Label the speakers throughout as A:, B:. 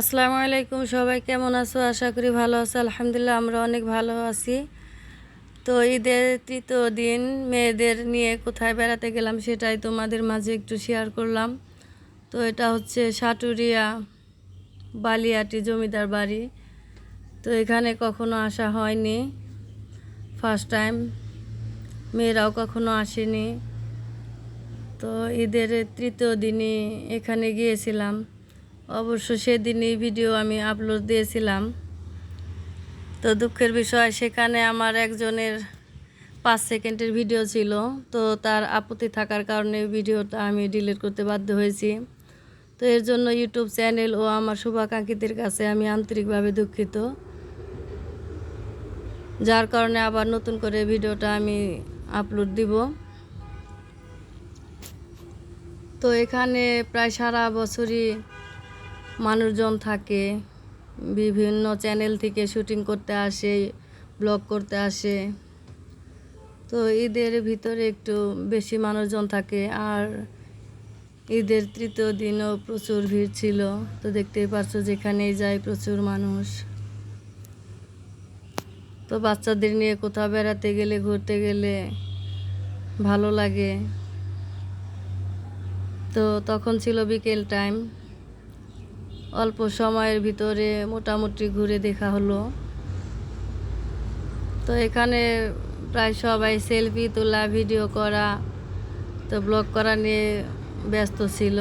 A: আসসালামু আলাইকুম, সবাই কেমন আছো? আশা করি ভালো আছো। আলহামদুলিল্লাহ, আমরা অনেক ভালো আছি। তো ঈদের তৃতীয় দিন, মেয়েদের নিয়ে কোথায় বেড়াতে গেলাম সেটাই তোমাদের মাঝে একটু শেয়ার করলাম। তো এটা হচ্ছে সাটুরিয়া বালিয়াটি জমিদার বাড়ি। তো এখানে কখনো আসা হয়নি ফার্স্ট টাইম মেয়েরাও কখনো আসেনি। তো ঈদের তৃতীয় দিনই এখানে গিয়েছিলাম। অবশ্য সেদিনই ভিডিও আমি আপলোড দিয়েছিলাম। তো দুঃখের বিষয়, সেখানে আমার একজনের পাঁচ সেকেন্ডের ভিডিও ছিল। তো তার আপত্তি থাকার কারণে ভিডিওটা আমি ডিলিট করতে বাধ্য হয়েছি। তো এর জন্য ইউটিউব চ্যানেল ও আমার শুভাকাঙ্ক্ষীদের কাছে আমি আন্তরিকভাবে দুঃখিত। যার কারণে আবার নতুন করে ভিডিওটা আমি আপলোড দিব। তো এখানে প্রায় সারা বছরই মানুষজন থাকে, বিভিন্ন চ্যানেল থেকে শুটিং করতে আসে ব্লগ করতে আসে। তো ঈদের ভিতরে একটু বেশি মানুষজন থাকে আর ঈদের তৃতীয় দিনও প্রচুর ভিড় ছিল। তো দেখতেই পাচ্ছ যেখানেই যায় প্রচুর মানুষ। তো বাচ্চাদের নিয়ে কোথাও বেড়াতে গেলে, ঘুরতে গেলে ভালো লাগে। তো তখন ছিল বিকেল টাইম অল্প সময়ের ভিতরে মোটামুটি ঘুরে দেখা হলো। তো এখানে প্রায় সবাই সেলফি তোলা, ভিডিও করা, তো ব্লগ করা নিয়ে ব্যস্ত ছিল।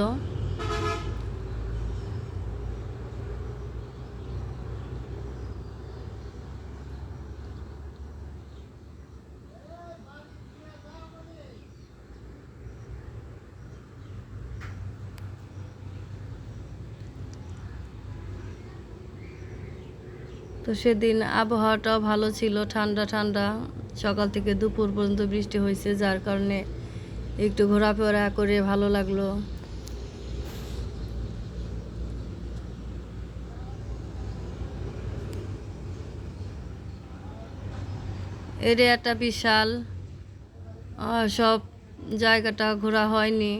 A: তো সেদিন আবহাওয়াটাও ভালো ছিল, ঠান্ডা ঠান্ডা। সকাল থেকে দুপুর পর্যন্ত বৃষ্টি হয়েছে, যার কারণে একটু ঘোরাফেরা করে ভালো লাগল। এরিয়াটা বিশাল সব জায়গাটা ঘোরা হয়নি।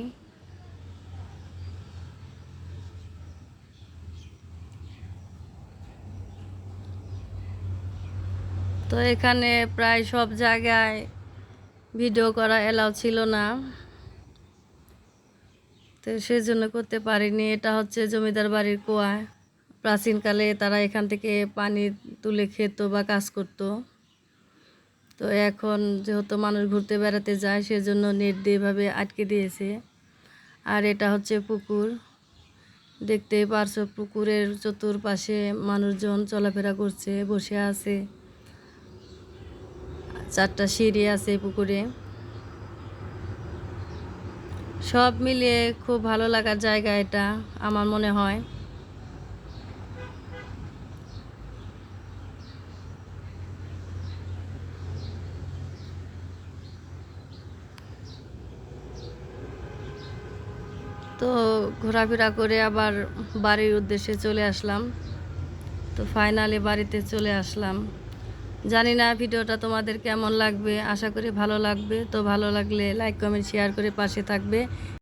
A: তো এখানে প্রায় সব জায়গায় ভিডিও করা এলাও ছিল না। তো সেজন্য করতে পারিনি। এটা হচ্ছে জমিদার বাড়ির কুয়া। প্রাচীনকালে তারা এখান থেকে পানি তুলে খেত বা কাজ করতো। তো এখন যেহেতু মানুষ ঘুরতে বেড়াতে যায়, সেজন্য নেট দিয়েভাবে আটকে দিয়েছে। আর এটা হচ্ছে পুকুর। দেখতেই পারছ পুকুরের চতুর্পাশে মানুষজন চলাফেরা করছে, বসে আছে। চারটা সিঁড়ি আছে পুকুরে। সব মিলিয়ে খুব ভালো লাগার জায়গা এটা, আমার মনে হয়। তো ঘোরাফেরা করে আবার বাড়ির উদ্দেশ্যে চলে আসলাম। তো ফাইনালি বাড়িতে চলে আসলাম। জানি না ভিডিওটা তোমাদের কেমন লাগবে, আশা করি ভালো লাগবে। তো ভালো লাগলে লাইক কমেন্ট শেয়ার করে পাশে থাকবে।